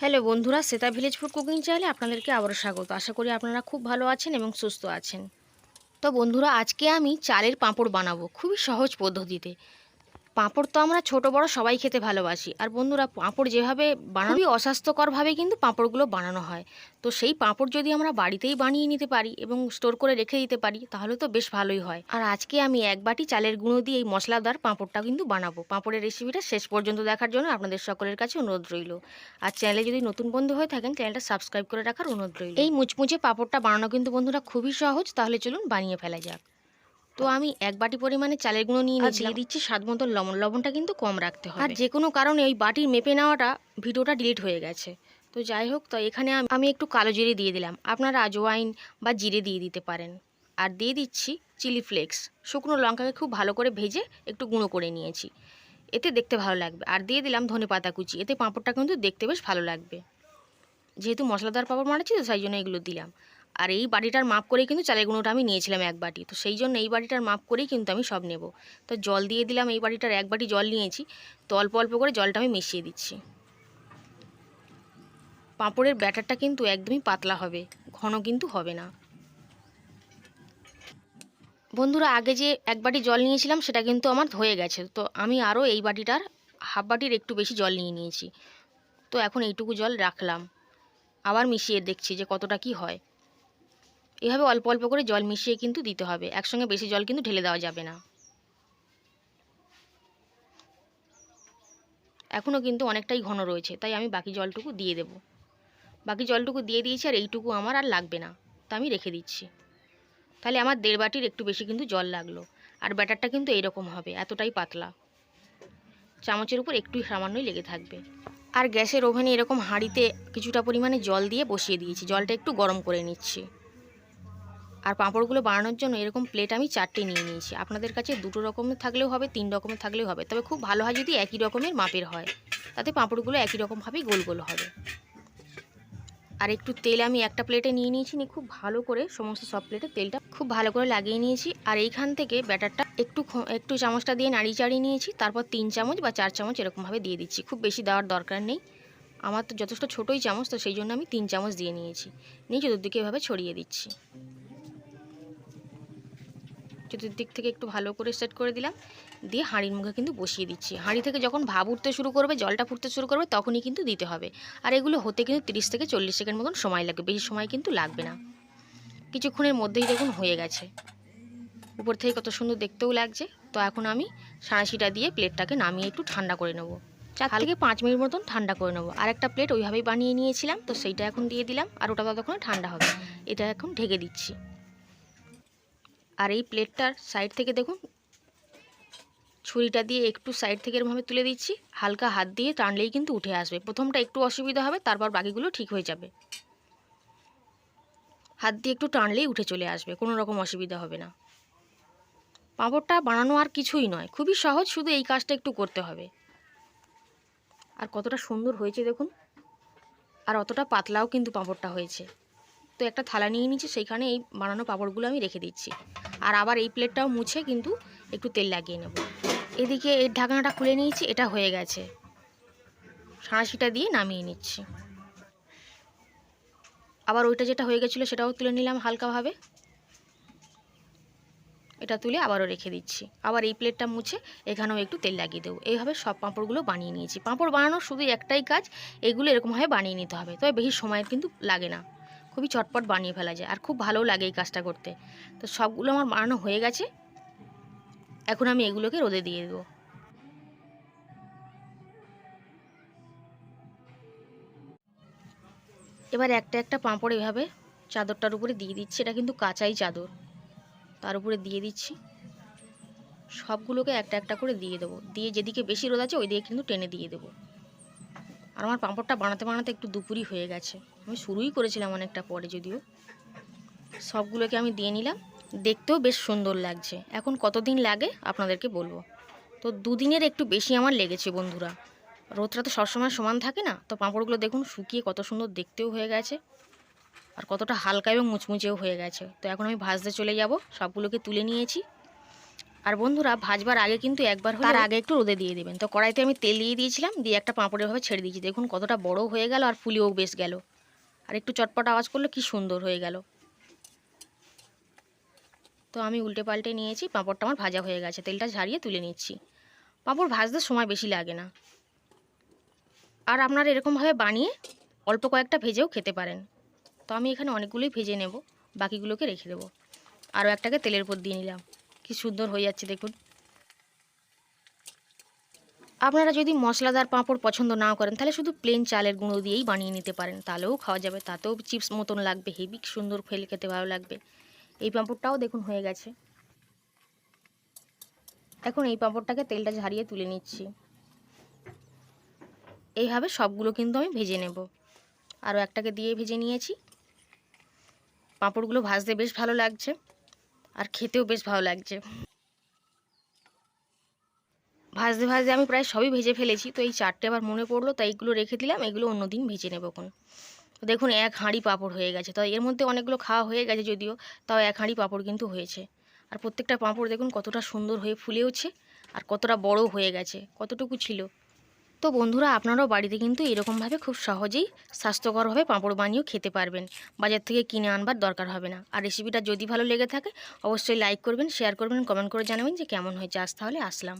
Hello বন্ধুরা, সেতা village food cooking চ্যানেলে আপনাদেরকে আবারও স্বাগত। আশা করি আপনারা খুব ভালো আছেন এবং সুস্থ আছেন। তো বন্ধুরা, আজকে আমি চালের পাঁপড় বানাবো খুবই সহজ পদ্ধতিতে। পাঁপড় তো আমরা ছোট বড় সবাই খেতে ভালোবাসি। আর বন্ধুরা পাঁপড় যেভাবে বানাবি অস্বাস্থ্যকরভাবে কিন্তু পাঁপড়গুলো বানানো হয়। তো সেই পাঁপড় যদি আমরা বাড়িতেই বানিয়ে নিতে পারি এবং স্টোর করে রেখে দিতে পারি তাহলে তো বেশ ভালোই হয়। আর আজকে আমি এক বাটি চালের গুঁড়ো দিয়ে এই মশলাদার পাঁপড়টা কিন্তু বানাবো। পাঁপড়ের রেসিপিটা শেষ পর্যন্ত দেখার জন্য আপনাদের সকলের কাছে অনুরোধ রইল। আর চ্যানেলে যদি নতুন বন্ধু হয়ে থাকেন চ্যানেলটা সাবস্ক্রাইব করে রাখার অনুরোধ রইল। এই মুচমুচে পাঁপড়টা বানানো কিন্তু বন্ধুরা খুবই সহজ। তাহলে চলুন বানিয়ে ফেলা যাক। তো আমি এক বাটি পরিমাণে চালের গুঁড়ো নিয়ে নিয়েছি দিয়ে দিচ্ছি স্বাদ মতো লবণ। লবণটা কিন্তু কম রাখতে হবে আর যে কোনো কারণে ওই বাটির মেপে নেওয়াটা ভিডিওটা ডিলিট হয়ে গেছে। তো যাই হোক তো এখানে আমি একটু কালো জিরে দিয়ে দিলাম। আপনারা আজওয়াইন বা জিরে দিয়ে দিতে পারেন। আর দিয়ে দিচ্ছি চিলি ফ্লেক্স। শুকনো লঙ্কাকে খুব ভালো করে ভেজে একটু গুঁড়ো করে নিয়েছি। এতে দেখতে ভালো লাগবে। আর দিয়ে দিলাম ধনে পাতা কুচি। এতে পাঁপড়টা কিন্তু দেখতে বেশ ভালো লাগবে। যেহেতু মশলাদার পাঁপড় মারাচ্ছি তো সেই জন্য এগুলো দিলাম। আর এই বাটিটার মাপ করেই কিন্তু চালের গুঁড়োটা আমি নিয়েছিলাম এক বাটি। তো সেই জন্য এই বাটিটার মাপ করেই কিন্তু আমি সব নেব। তো জল দিয়ে দিলাম এই বাটিটার এক বাটি জল নিয়েছি। তো অল্প অল্প করে জলটা আমি মিশিয়ে দিচ্ছি। পাঁপড়ের ব্যাটারটা কিন্তু একদমই পাতলা হবে, ঘন কিন্তু হবে না। বন্ধুরা, আগে যে এক বাটি জল নিয়েছিলাম, সেটা কিন্তু আমার হয়ে গেছে। তো আমি আরও এই বাটিটার হাফ বাটির একটু বেশি জল নিয়ে নিয়েছি। তো এখন এইটুকু জল রাখলাম। আবার মিশিয়ে দেখছি যে কতটা কি হয়। এভাবে অল্প অল্প করে জল মিশিয়ে কিন্তু দিতে হবে। একসঙ্গে বেশি জল কিন্তু ঢেলে দেওয়া যাবে না। এখনও কিন্তু অনেকটাই ঘন রয়েছে, তাই আমি বাকি জলটুকু দিয়ে দেব। বাকি জলটুকু দিয়ে দিয়েছি আর এইটুকু আমার আর লাগবে না, তা আমি রেখে দিচ্ছি। তাহলে আমার দেড় বাটির একটু বেশি কিন্তু জল লাগল, আর ব্যাটারটা কিন্তু এইরকম হবে, এতটাই পাতলা। চামচের উপর একটু সামান্যই লেগে থাকবে। আর গ্যাসের ওভেনে এরকম হাঁড়িতে কিছুটা পরিমাণে জল দিয়ে বসিয়ে দিয়েছি, জলটা একটু গরম করে নিচ্ছি। আর পাঁপড়গুলো বানানোর জন্য এরকম প্লেট আমি চারটে নিয়ে নিয়েছি। আপনাদের কাছে দুটো রকমের থাকলেও হবে, তিন রকমের থাকলেও হবে। তবে খুব ভালো হয় যদি একই রকমের মাপের হয়। তাতে পাঁপড়গুলো একই রকমভাবেই গোল গোল হবে। আর একটু তেল আমি একটা প্লেটে নিয়ে নিয়েছি, নিয়ে খুব ভালো করে সমস্ত সব প্লেটে তেলটা খুব ভালো করে লাগিয়ে নিয়েছি। আর এইখান থেকে ব্যাটারটা একটু একটু চামচটা দিয়ে নাড়িয়ে চাড়িয়ে নিয়েছি। তারপর তিন চামচ বা চার চামচ এরকমভাবে দিয়ে দিচ্ছি। খুব বেশি দেওয়ার দরকার নেই। আমার তো যথেষ্ট ছোটোই চামচ, তো সেই জন্য আমি তিন চামচ দিয়ে নিয়েছি। নিয়ে চতুর্দিকে এভাবে ছড়িয়ে দিচ্ছি। চতুর্দিক থেকে একটু ভালো করে সেট করে দিলাম। দিয়ে হাঁড়ির মুখে কিন্তু বসিয়ে দিচ্ছি। হাঁড়ি থেকে যখন ভাব উঠতে শুরু করবে জলটা ফুটতে শুরু করবে তখনই কিন্তু দিতে হবে। আর এগুলো হতে কিন্তু তিরিশ থেকে চল্লিশ সেকেন্ড মতন সময় লাগবে বেশি সময় কিন্তু লাগবে না। কিছুক্ষণের মধ্যেই দেখুন হয়ে গেছে। উপর থেকে কত সুন্দর দেখতেও লাগছে। তো এখন আমি সাঁড়াশিটা দিয়ে প্লেটটাকে নামিয়ে একটু ঠান্ডা করে নেব। চার থেকে পাঁচ মিনিট মতন ঠান্ডা করে নেব। আর একটা প্লেট ওইভাবেই বানিয়ে নিয়েছিলাম তো সেইটা এখন দিয়ে দিলাম। আর ওটা ততক্ষণে ঠান্ডা হবে। এটা এখন ঢেকে দিচ্ছি। আর এই প্লেটটার সাইড থেকে দেখুন, ছুরিটা দিয়ে একটু সাইড থেকে এরমভাবে তুলে দিচ্ছি। হালকা হাত দিয়ে টানলেই কিন্তু উঠে আসবে। প্রথমটা একটু অসুবিধা হবে, তারপর বাকিগুলো ঠিক হয়ে যাবে। হাত দিয়ে একটু টানলেই উঠে চলে আসবে, কোনো রকম অসুবিধা হবে না। পাঁপড়টা বানানো আর কিছুই নয়, খুবই সহজ, শুধু এই কাজটা একটু করতে হবে। আর কতটা সুন্দর হয়েছে দেখুন, আর অতটা পাতলাও কিন্তু পাঁপড়টা হয়েছে। তো একটা থালা নিয়ে নিচ্ছি সেইখানে এই বানানো পাঁপড়গুলো আমি রেখে দিচ্ছি। আর আবার এই প্লেটটাও মুছে কিন্তু একটু তেল লাগিয়ে নেব। এদিকে এর ঢাকনাটা খুলে নিয়েছি, এটা হয়ে গেছে। সাঁড়াশিটা দিয়ে নামিয়ে নিচ্ছি। আবার ওইটা যেটা হয়ে গেছিল সেটাও তুলে নিলাম হালকাভাবে। এটা তুলে আবারও রেখে দিচ্ছি। আবার এই প্লেটটা মুছে এখানেও একটু তেল লাগিয়ে দেবো। এইভাবে সব পাঁপড়গুলো বানিয়ে নিয়েছি। পাঁপড় বানানোর শুধু একটাই কাজ, এগুলো এরকমভাবে বানিয়ে নিতে হবে। তবে বেশি সময় কিন্তু লাগে না। খুবই চটপট বানিয়ে ফেলা যায় আর খুব ভালোও লাগে এই কাজটা করতে। তো সবগুলো আমার বানানো হয়ে গেছে। এখন আমি এগুলোকে রোদে দিয়ে দেবো। এবার একটা একটা পাঁপড় এভাবে চাদরটার উপরে দিয়ে দিচ্ছি। এটা কিন্তু কাঁচাই চাদর। তার উপরে দিয়ে দিচ্ছি। সবগুলোকে একটা একটা করে দিয়ে দেবো। দিয়ে যেদিকে বেশি রোদ আছে ওই দিকে কিন্তু টেনে দিয়ে দেবো। আর আমার পাঁপড়টা বানাতে বানাতে একটু দুপুরই হয়ে গেছে। আমি শুরুই করেছিলাম অনেকটা পরে যদিও। সবগুলোকে আমি দিয়ে নিলাম। দেখতেও বেশ সুন্দর লাগছে। এখন কতদিন লাগে আপনাদেরকে বলব। তো দুদিনের একটু বেশি আমার লেগেছে বন্ধুরা। রোদটা তো সবসময় সমান থাকে না? তো পাঁপড়গুলো দেখুন, শুকিয়ে কত সুন্দর দেখতেও হয়ে গেছে। আর কতটা হালকা এবং মুচমুচেও হয়ে গেছে। তো এখন আমি ভাজতে চলে যাব। সবগুলোকে তুলে নিয়েছি। আর বন্ধুরা, ভাজবার আগে কিন্তু একবার তার আগে একটু রোদে দিয়ে দেবেন। তো কড়াইতে আমি তেল দিয়ে দিয়েছিলাম, দিয়ে একটা পাঁপড়ের ভাবে ছেড়ে দিয়েছি। দেখুন কতটা বড় হয়ে গেল আর ফুলিও বেশ গেল। আর একটু চটপট আওয়াজ করল কি সুন্দর হয়ে গেল। তো আমি উল্টে পাল্টে নিয়েছি, পাঁপড়টা আমার ভাজা হয়ে গেছে। তেলটা ঝারিয়ে তুলে নিচ্ছি। পাঁপড় ভাজতে সময় বেশি লাগে না। আর আপনারা এরকমভাবে বানিয়ে অল্প কয়েকটা ভেজেও খেতে পারেন। তো আমি এখানে অনেকগুলোই ভেজে নেব, বাকিগুলোকে রেখে দেবো। আরও একটাকে তেলের উপর দিয়ে নিলাম। কি সুন্দর হয়ে যাচ্ছে, দেখুন। আপনারা যদি মশলাদার পাঁপড় পছন্দ না করেন, তাহলে শুধু প্লেন চালের গুঁড়ো দিয়েই বানিয়ে নিতে পারেন। তাহলেও খাওয়া যাবে, তাতেও চিপস মতন লাগবে, হেভি সুন্দর ফেলে খেতে ভালো লাগবে। এই পাঁপড়টাও দেখুন হয়ে গেছে। এখন এই পাঁপড়টাকে তেলটা ঝারিয়ে তুলে নিচ্ছি। এইভাবে সবগুলো কিন্তু আমি ভেজে নেব। আরও একটাকে দিয়ে ভেজে নিয়েছি। পাঁপড়গুলো ভাজতে বেশ ভালো লাগছে। আর খেতেও বেশ ভালো লাগছে। ভাজতে ভাজতে আমি প্রায় সবই ভেজে ফেলেছি, তো এই চারটে আবার মনে পড়ল, তাই এইগুলো রেখে দিলাম, এগুলো অন্যদিন ভেজে নেব কোন দেখুন, এক হাঁড়ি পাঁপড় হয়ে গেছে, তো এর মধ্যে অনেকগুলো খাওয়া হয়ে গেছে যদিও, তাও এক হাঁড়ি পাঁপড় কিন্তু হয়েছে। আর প্রত্যেকটা পাঁপড় দেখুন কতটা সুন্দর হয়ে ফুলেওছে, আর কতটা বড় হয়ে গেছে, কতটুকু ছিল। তো বন্ধুরা, আপনারাও বাড়িতে কিন্তু এরকমভাবে খুব সহজেই স্বাস্থ্যকরভাবে পাঁপড় বানিয়েও খেতে পারবেন। বাজার থেকে কিনে আনবার দরকার হবে না। আর রেসিপিটা যদি ভালো লেগে থাকে, অবশ্যই লাইক করবেন, শেয়ার করবেন, কমেন্ট করে জানাবেন যে কেমন হয়েছে। আজ তাহলে আসলাম।